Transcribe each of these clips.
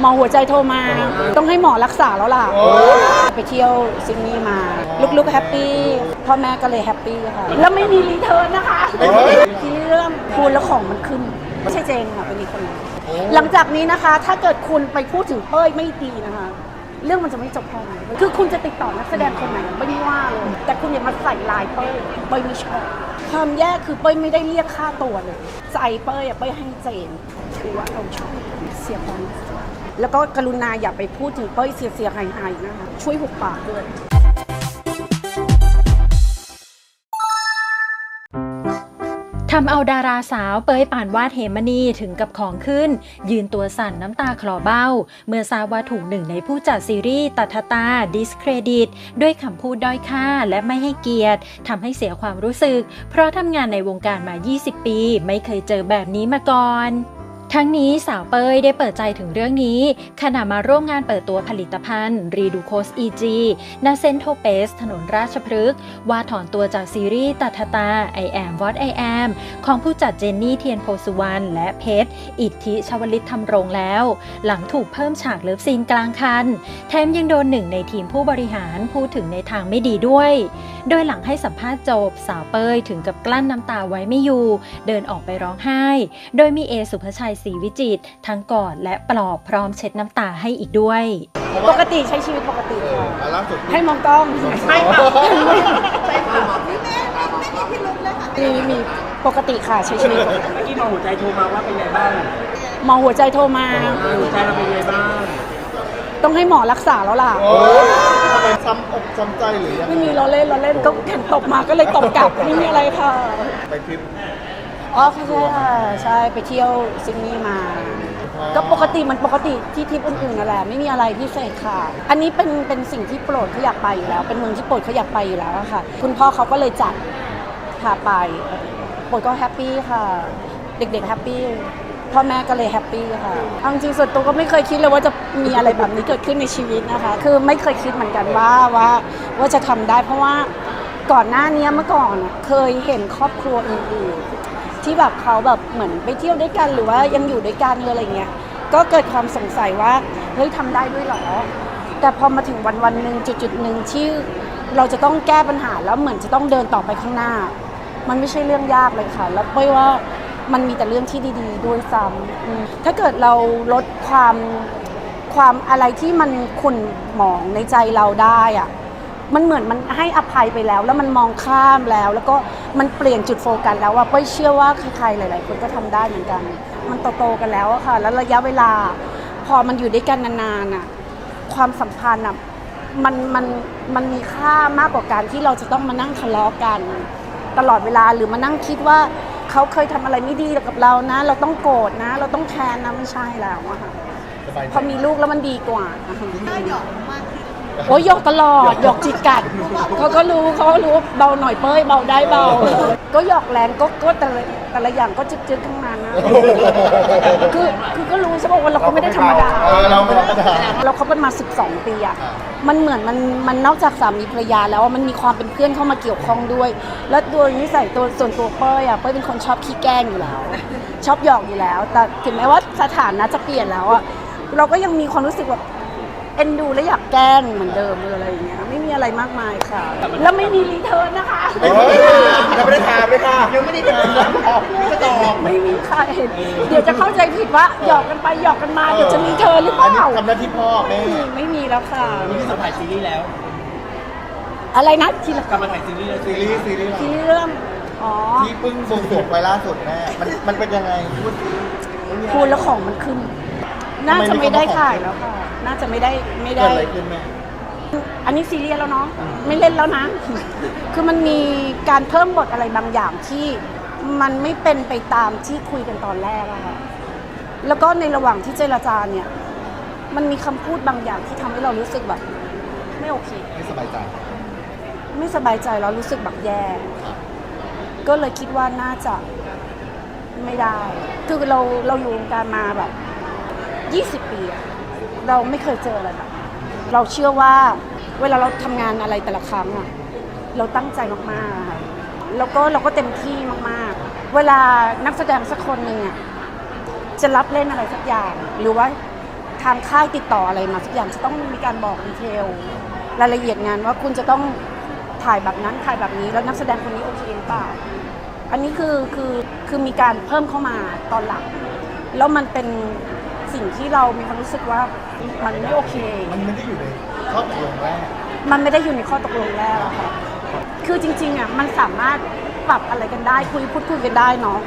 หมอหัวใจโทรมา ต้องให้หมอรักษาแล้วล่ะ ไปเที่ยวซิดนีย์มา ลูกๆแฮปปี้พ่อแม่ก็เลยแฮปปี้ค่ะ แล้วไม่มีรีเทิร์นนะคะที่เรื่องคูณแล้วของมันขึ้น ไม่ใช่เจงค่ะเป็นอีกคนหนึ่งหลังจากนี้นะคะ ถ้าเกิดคุณไปพูดถึงเป้ยไม่ดีนะคะ เรื่องมันจะไม่จบแค่นั้นคือคุณจะติดต่อนักแสดงคนไหนไม่ได้ว่าเลยแต่คุณอย่ามาใส่ลายเป้ยเป้ยไม่ชอบความแย่คือเป้ยไม่ได้เรียกค่าตัวเลย ใจเป้ยอะเป้ยให้เจนคือว่าเราชอบเสียความรู้สึก แล้วก็กรุณาอย่าไปพูดถึงเป้ยเสียเสียหายหายๆนะคะช่วยหุบปากด้วยทำเอาดาราสาวเปยป่านวาดเหมณีถึงกับของขึ้น ยืนตัวสั่นน้ำตาคลอเบ้า เมื่อทราบว่าถูกหนึ่งในผู้จัดซีรีส์ตัทตาดิสเครดิต ด้วยคำพูดด้อยค่าและไม่ให้เกียรติทำให้เสียความรู้สึก เพราะทำงานในวงการมา 20 ปี ไม่เคยเจอแบบนี้มาก่อน ทั้งนี้สาวเปยได้เปิดใจถึงเรื่องนี้ ขณะมาร่วมงานเปิดตัวผลิตภัณฑ์รีดูโคส EG นาเซนโทเปส ถนนราชพฤกษ์ว่าถอนตัวจากซีรีส์ตัทตา I am what I am ของผู้จัดเจนนี่เทียนโพสุวรรณและเพชร อิทธิชวลิตทำรงแล้ว หลังถูกเพิ่มฉากเลิฟซีนกลางคัน แถมยังโดนหนึ่งในทีมผู้บริหารพูดถึงในทางไม่ดีด้วย โดยหลังให้สัมภาษณ์จบสาวเปยถึงกับกลั้นน้ำตาไว้ไม่อยู่ เดินออกไปร้องไห้ โดยมีเอสุภชัยศรีวิจิตรทั้งกอดและปลอบพร้อมเช็ดน้ำตาให้อีกด้วย ปกติใช้ชีวิตปกติค่ะอะล่าสุดให้มองกล้องไม่มีมีปกติค่ะใช้ชีวิตปกติเมื่อกี้หมอหัวใจโทรมาว่าเป็นไงบ้างหมอหัวใจโทรมา หัวใจเราเป็นไงบ้าง ต้องให้หมอรักษาแล้วล่ะ โอ้ทำไมซ้ำอกซ้ำใจหรือยังไงไม่มีเราเล่นเราเล่นก็แข่งตบมาก็เลยตบกลับไม่มีอะไรค่ะ ไปทริป อ๋อใช่ค่ะใช่ไปเที่ยวซิดนีย์มา ก็ปกติมันปกติที่ทริปอื่นๆนั่นแหละไม่มีอะไรพิเศษค่ะ อันนี้เป็นเป็นสิ่งที่โปรดเขาอยากไปอยู่แล้ว เป็นเมืองที่โปรดเขาอยากไปอยู่แล้วอะค่ะ คุณพ่อเขาก็เลยจัดพาไปโปรดก็แฮปปี้ค่ะ เด็กๆแฮปปี้พ่อแม่ก็เลยแฮปปี้ค่ะเอาจริงส่วนตัวก็ไม่เคยคิดเลยว่าจะมีอะไรแบบนี้เกิดขึ้นในชีวิตนะคะ คือไม่เคยคิดเหมือนกันว่าว่าว่าจะทำได้ เพราะว่าก่อนหน้านี้เมื่อก่อนเคยเห็นครอบครัวอื่นๆ ที่แบบเขาแบบเหมือนไปเที่ยวด้วยกันหรือว่ายังอยู่ด้วยกันหรืออะไรเงี้ยก็เกิดความสงสัยว่าเฮ้ยทำได้ด้วยเหรอ แต่พอมาถึงวันวันหนึ่งจุดจุดหนึ่งที่เราจะต้องแก้ปัญหาแล้วเหมือนจะต้องเดินต่อไปข้างหน้า มันไม่ใช่เรื่องยากเลยค่ะ แล้วเป้ยว่ามันมีแต่เรื่องที่ดีๆ ด้วยซ้ำถ้าเกิดเราลดความความอะไรที่มันขุ่นหมองในใจเราได้อะ มันเหมือนมันให้อภัยไปแล้ว แล้วมันมองข้ามแล้ว แล้วก็มันเปลี่ยนจุดโฟกัสแล้วว่าเป้ยเชื่อว่าใครๆหลาย ๆ คนก็ทำได้เหมือนกัน มันโตๆกันแล้วอะค่ะ แล้วระยะเวลา พอมันอยู่ด้วยกันนานๆอะความสัมพันธ์อะมันมันมันมีค่ามากกว่าการที่เราจะต้องมานั่งทะเลาะกัน ตลอดเวลาหรือมานั่งคิดว่าเขาเคยทำอะไรไม่ดีกับเรานะ เราต้องโกรธนะ เราต้องแค้นนะไม่ใช่แล้วอะค่ะสบายใจพอมีลูกแล้วมันดีกว่า โอ้ยหยอกตลอดหยอกจิกกัดเขาก็รู้เขาก็รู้ว่าเบาหน่อยเป้ยเบาได้เบา ก็หยอกแรงก็ก็แต่ละแต่ละอย่างก็จึ๊กๆทั้งนั้นนะคือคือก็รู้ใช่ป่ะว่าเราก็ไม่ได้ธรรมดา เออเราไม่ธรรมดา เราคบกันมา 12 ปีอะอ่ามันเหมือนมันมันนอกจากสามีภรรยาแล้วอะมันมีความเป็นเพื่อนเข้ามาเกี่ยวข้องด้วย และโดยนิสัยตัวส่วนตัวเป้ยอะเป้ยเป็นคนชอบขี้แกล้งอยู่แล้ว ชอบหยอกอยู่แล้ว แต่ถึงแม้ว่าสถานะจะเปลี่ยนแล้วอะเราก็ยังมีความรู้สึกแบบ เอ็นดูและอยากแกล้งเหมือนเดิมอะไรอย่างเงี้ยไม่มีอะไรมากมายค่ะ แล้วไม่มีรีเทิร์นนะคะไม่ได้ยังไม่ได้ถามเลยค่ะยังไม่ได้ถามก็ตอบไม่มีใครเดี๋ยวจะเข้าใจผิดว่าหยอกกันไปหยอกกันมาเดี๋ยวจะมีเทิร์นหรือเปล่าทำหน้าที่พ่อแม่ไม่มีแล้วค่ะวันนี้สัมผัสซีรีส์แล้ว อะไรนะทีละกลับมาถ่ายซีรีส์แล้วซีรีส์ซีรีส์ทีเรื่องอ๋อที่เพิ่งบวงสรวงไปล่าสุดแม่มันมันเป็นยังไงพูดพูดแล้วของมันขึ้น น่าจะไม่ได้ถ่ายแล้วค่ะ น่าจะไม่ได้ไม่เกิได้ดอะไรขึ้นแม่ อันนี้ซีเรียสแล้วเนาะไม่เล่นแล้วนะ คือมันมีการเพิ่มบทอะไรบางอย่างที่มันไม่เป็นไปตามที่คุยกันตอนแรกอะค่ะแล้วก็ในระหว่างที่เจรจาเนี่ย มันมีคำพูดบางอย่างที่ทำให้เรารู้สึกแบบ ไม่โอเค ไม่สบายใจ ไม่สบายใจแล้วรู้สึกแบบแย่ก็เลยคิดว่าน่าจะไม่ได้ คือเราเราอยู่วงการมาแบบ 20 ปีอะเราไม่เคยเจออะไรแบบนี้เราเชื่อว่าเวลาเราทำงานอะไรแต่ละครั้งอะเราตั้งใจมากๆค่ะแล้วก็เราก็เต็มที่มากๆ เวลานักแสดงสักคนหนึ่งอะจะรับเล่นอะไรสักอย่าง หรือว่าทางค่ายติดต่ออะไรมาสักอย่างจะต้องมีการบอกดีเทลรายละเอียดงานว่าคุณจะต้องถ่ายแบบนั้นถ่ายแบบนี้แล้วนักแสดงคนนี้โอเคหรือเปล่า อันนี้คือคือคือมีการเพิ่มเข้ามาตอนหลัง แล้วมันเป็น สิ่งที่เรามีความรู้สึกว่ามันไม่โอเค มันไม่ได้อยู่ในข้อตกลงแรกมันไม่ได้อยู่ในข้อตกลงแรกอะค่ะคือจริงๆอะมันสามารถปรับอะไรกันได้คุยพูดคุยกันได้เนาะ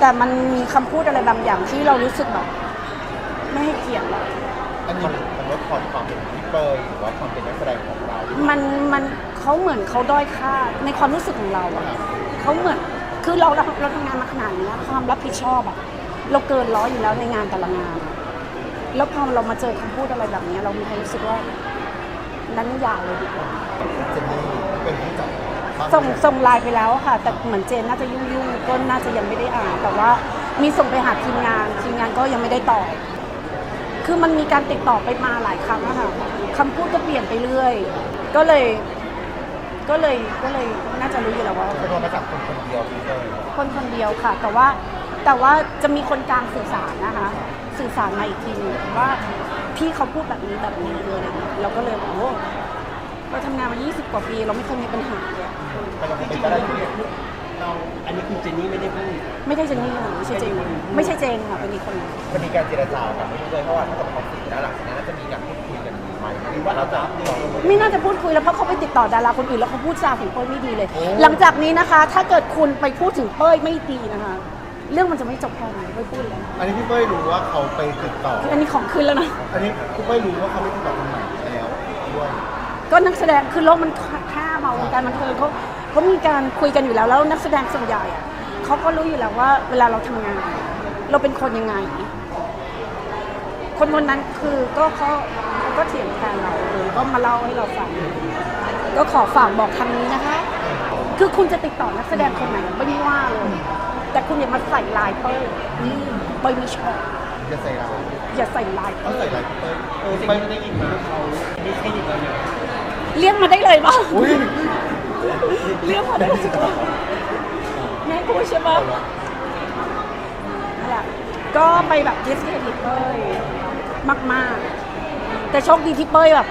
แต่มันมีคำพูดอะไรบางอย่างที่เรารู้สึกแบบไม่ให้เกียรติเรา อันนี้มันลดความความเป็นพี่เปยหรือว่าความเป็นนักแสดงของเรามันมันเขาเหมือนเขาด้อยค่าในความรู้สึกของเราอะเขาเหมือนคือเราเราเราทำงานมาขนาดนี้แล้วความรับผิดชอบอะ เราเกินร้อยอยู่แล้วในงานแต่ละงานอะแล้วพอเรามาเจอคำพูดอะไรแบบนี้ เรามีความรู้สึกว่านั้นอย่าเลยดีกว่าเจนนี่เป็นผู้จัดภาพส่งส่งไลน์ไปแล้วค่ะ แต่เหมือนเจนน่าจะยุ่งยุ่งๆก็น่าจะยังไม่ได้อ่าน แต่ว่ามีส่งไปหาทีมงาน ทีมงานก็ยังไม่ได้ตอบคือมันมีการติดต่อไปมาหลายครั้งอะค่ะคำพูดก็เปลี่ยนไปเรื่อย ก็เลย ก็เลยก็เลยน่าจะรู้อยู่แล้วว่าเป็นคนมาจากคนคนเดียวพี่เปยคนคนเดียวค่ะ แต่ว่า แต่ว่าจะมีคนกลางสื่อสารนะคะ สื่อสารมาอีกทีนึงว่าพี่เขาพูดแบบนี้แบบนี้เลยอะไรเงี้ยเราก็เลยโอ้เราทำงานมา 20 กว่าปี เราไม่เคยมีปัญหาเลยอะแต่เราเป็นก็ได้ที่เราอันนี้คือเจนนี่ไม่ได้พูดไม่ใช่เจนนี่ค่ะไม่ใช่เจนไม่ใช่เจนค่ะเป็นอีกคนหนึ่งมันมีการเจรจากันไม่เลยเพราะว่าถ้าเกิดมันคอนฟ lict แล้วหลังจากนั้นน่าจะมีการพูดคุยกันไหมหรือว่าเราจะไม่น่าจะพูดคุยแล้วเพราะเขาไปติดต่อดาราคนอื่นแล้วเขาพูดจาถึงเป้ยไม่ดีเลย หลังจากนี้นะคะ ถ้าเกิดคุณไปพูดถึงเป้ยไม่ดีนะคะ เรื่องมันจะไม่จบแค่นี้เป้ยพูดเลยอันนี้พี่เป้ยรู้ว่าเขาไปติดต่อ คืออันนี้ของขึ้นแล้วนะ อันนี้พี่เป้ยรู้ว่าเขาไปติดต่อคนใหม่แล้วด้วยก็นักแสดงคือโลกมันแค่มาวงการบันเทิงเขาเขามีการคุยกันอยู่แล้วแล้วนักแสดงส่วนใหญ่อะเขาก็รู้อยู่แล้วว่า เวลาเราทำงาน เราเป็นคนยังไง คนคนนั้นคือก็เขาเขาก็เถียงแทนเราเออก็มาเล่าให้เราฟัง ก็ขอฝากบอกทางนี้นะคะ คือคุณจะติดต่อนักแสดงคนไหนไม่ได้ว่าเลย แต่คุณอย่ามาใส่ลายเป้ยเป้ยไม่ชอบจะใส่เราอย่าใส่ลายเขาเป้ใส่ยอะไรพี่เป้ยเออพี่สิ่งเป้ยที่ได้ยินมาเขาดิสเครดิตเราเนี่ยเรียกมาได้เลยป่ะอุ้ยเรียกมาได้เลยแม่กูใช่ปะนั่นแหละก็ไปแบบดิสเครดิตเป้ยมากๆ แต่โชคดีที่เป้ยแบบ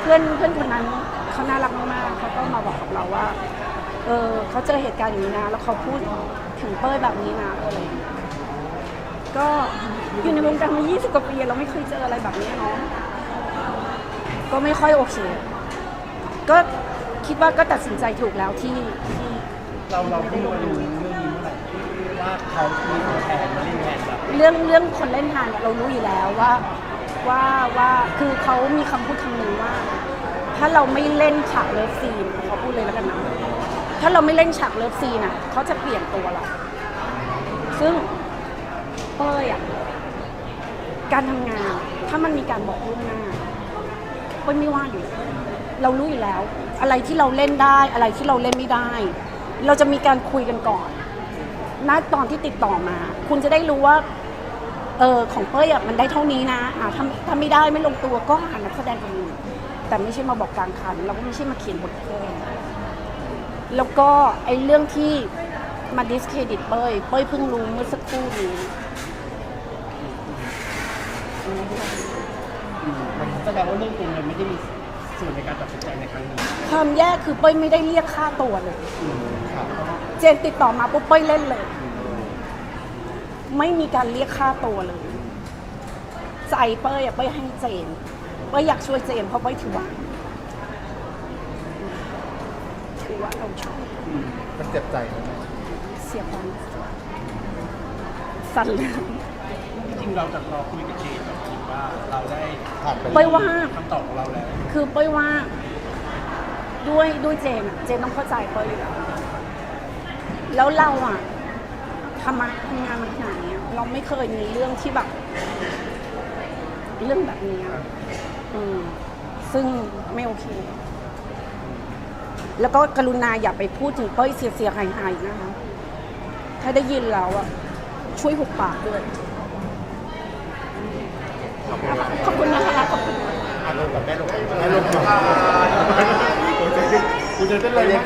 เพื่อนเพื่อนคนนั้นเขาน่ารักมากๆเขาก็มาบอกกับเราว่า เออเขาเจอเหตุการณ์อย่างนี้นะ แล้วเขาพูด ถึงเป้ยแบบนี้นะอะไรอย่างเงี้ยก็อยู่ในวงการมา 20 กว่าปีเราไม่เคยเจออะไรแบบนี้เนาะก็ไม่ค่อยโอเค ก็คิดว่าก็ตัดสินใจถูกแล้วที่ที่เราเราเพิ่งมารู้เรื่องนี้เมื่อไหร่ว่าเขามีตัวแทนมาเล่นแทนแบบเรื่องเรื่องคนเล่นทานเนี่ยเรารู้อยู่แล้วว่าว่าว่าคือเขามีคำพูดคำหนึ่งว่า ถ้าเราไม่เล่นฉากเลิฟซีนเขาพูดเลยแล้วกันนะ ถ้าเราไม่เล่นฉากเลิฟซีนอะเขาจะเปลี่ยนตัวเรา ซึ่งเป้ยอะการทำงาน ถ้ามันมีการบอกล่วงหน้าเป้ยไม่ว่าอยู่ เรารู้อยู่แล้ว อะไรที่เราเล่นได้อะไรที่เราเล่นไม่ได้ เราจะมีการคุยกันก่อนณตอนที่ติดต่อมา คุณจะได้รู้ว่าเออของเป้ยอะมันได้เท่านี้นะอ่าถ้าถ้าไม่ได้ไม่ลงตัวก็หานักแสดงคนอื่นแต่ไม่ใช่มาบอกกลางคัน เราก็ไม่ใช่มาเขียนบทเพิ่ม แล้วก็ไอ้เรื่องที่มาดิสเครดิตเป้ย เป้ยเพิ่งรู้เมื่อสักครู่นี้มันแสดงว่าเรื่องจริงมันไม่ได้มีส่วนในการตัดสินใจในครั้งนี้ความแย่คือเป้ยไม่ได้เรียกค่าตัวเลยครับเจนติดต่อมาปุ๊บเป้ยเล่นเลยไม่มีการเรียกค่าตัวเลย ใจเป้ยอะเป้ยให้เจน เป้ยอยากช่วยเจนเพราะเป้ยถือว่า ถือว่าเราช่วย มันเจ็บใจไหมเสียความรู้สึกสั่นเลยจริงๆเราจากรอคุยกับเจนแบบคิดว่าเราได้ผ่านไปเป้ยว่าคำตอบของเราแล้วคือเป้ยว่า ด้วยด้วยเจนอะเจนต้องเข้าใจเป้ยอยู่แล้วแล้วเราอะทำมาทำงานมาขนาดเนี้ยเราไม่เคยมีเรื่องที่แบบ เรื่องแบบนี้อะอืมซึ่งไม่โอเค แล้วก็กรุณาอย่าไปพูดถึงเป้ยเสียเสียหายหายๆนะคะ ถ้าได้ยินแล้วอะช่วยหุบปากด้วย ขอบคุณนะคะขอบคุณอารมณ์กับแม่ลงแม่ลงก่อนกูจะเต้นกูจะเต้นอะไรเนี่ย